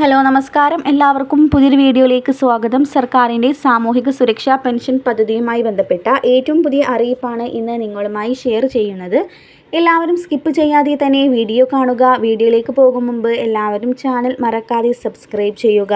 Hello നമസ്കാരം. എല്ലാവർക്കും പുതിയൊരു വീഡിയോയിലേക്ക് സ്വാഗതം. സർക്കാരിന്റെ സാമൂഹിക സുരക്ഷാ പെൻഷൻ പദ്ധതിയുമായി ബന്ധപ്പെട്ട ഏറ്റവും പുതിയ അറിയിപ്പാണ് ഇന്ന് നിങ്ങളുമായി ഷെയർ ചെയ്യുന്നത്. എല്ലാവരും സ്കിപ്പ് ചെയ്യാതെ തന്നെ വീഡിയോ കാണുക. വീഡിയോയിലേക്ക് പോകും മുമ്പ് എല്ലാവരും ചാനൽ മറക്കാതെ സബ്സ്ക്രൈബ് ചെയ്യുക.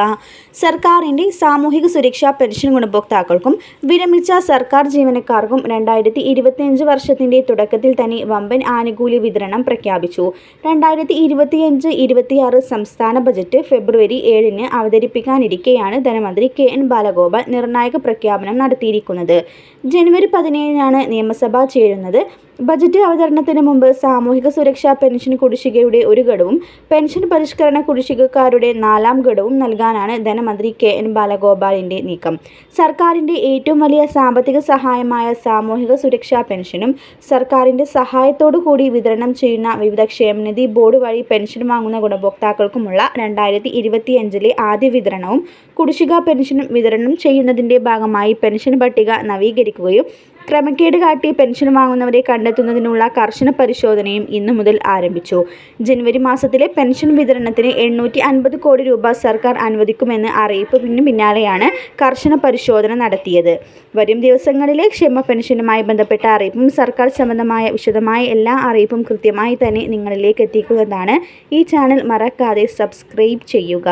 സർക്കാരിന്റെ സാമൂഹിക സുരക്ഷാ പെൻഷൻ ഗുണഭോക്താക്കൾക്കും വിരമിച്ച സർക്കാർ ജീവനക്കാർക്കും രണ്ടായിരത്തി ഇരുപത്തിയഞ്ച് വർഷത്തിന്റെ തുടക്കത്തിൽ തന്നെ വമ്പൻ ആനുകൂല്യ വിതരണം പ്രഖ്യാപിച്ചു. രണ്ടായിരത്തി ഇരുപത്തിയഞ്ച് ഇരുപത്തിയാറ് സംസ്ഥാന ബജറ്റ് ഫെബ്രുവരി ഏഴിന് അവതരിപ്പിക്കാനിരിക്കെയാണ് ധനമന്ത്രി കെ എൻ ബാലഗോപാൽ നിർണായക പ്രഖ്യാപനം നടത്തിയിരിക്കുന്നത്. ജനുവരി പതിനേഴിനാണ് നിയമസഭ ചേരുന്നത്. ബജറ്റ് അവതരണത്തിന് മുമ്പ് സാമൂഹിക സുരക്ഷാ പെൻഷൻ കുടിശ്ശികയുടെ ഒരു ഘടവും പെൻഷൻ പരിഷ്കരണ കുടിശ്ശികക്കാരുടെ നാലാം ഘടവും നൽകാനാണ് ധനമന്ത്രി കെ എൻ ബാലഗോപാലിന്റെ നീക്കം. സർക്കാരിന്റെ ഏറ്റവും വലിയ സാമ്പത്തിക സഹായമായ സാമൂഹിക സുരക്ഷാ പെൻഷനും സർക്കാരിന്റെ സഹായത്തോടു കൂടി വിതരണം ചെയ്യുന്ന വിവിധ ക്ഷേമനിധി ബോർഡ് വഴി പെൻഷൻ വാങ്ങുന്ന ഗുണഭോക്താക്കൾക്കുമുള്ള രണ്ടായിരത്തി ഇരുപത്തിയഞ്ചിലെ ആദ്യ വിതരണവും കുടിശ്ശിക പെൻഷനും വിതരണം ചെയ്യുന്നതിന്റെ ഭാഗമായി പെൻഷൻ പട്ടിക നവീകരിക്കുകയും ക്രമക്കേട് കാട്ടി പെൻഷൻ വാങ്ങുന്നവരെ കണ്ടെത്തുന്നതിനുള്ള കർശന പരിശോധനയും ഇന്നു മുതൽ ആരംഭിച്ചു. ജനുവരി മാസത്തിലെ പെൻഷൻ വിതരണത്തിന് എണ്ണൂറ്റി അൻപത് കോടി രൂപ സർക്കാർ അനുവദിക്കുമെന്ന് അറിയിപ്പിന് പിന്നാലെയാണ് കർശന പരിശോധന നടത്തിയത്. വരും ദിവസങ്ങളിലെ ക്ഷേമ പെൻഷനുമായി ബന്ധപ്പെട്ട അറിയിപ്പും സർക്കാർ സംബന്ധമായ വിശദമായ എല്ലാ അറിയിപ്പും കൃത്യമായി തന്നെ നിങ്ങളിലേക്ക് എത്തിക്കുന്നതാണ് ഈ ചാനൽ. മറക്കാതെ സബ്സ്ക്രൈബ് ചെയ്യുക.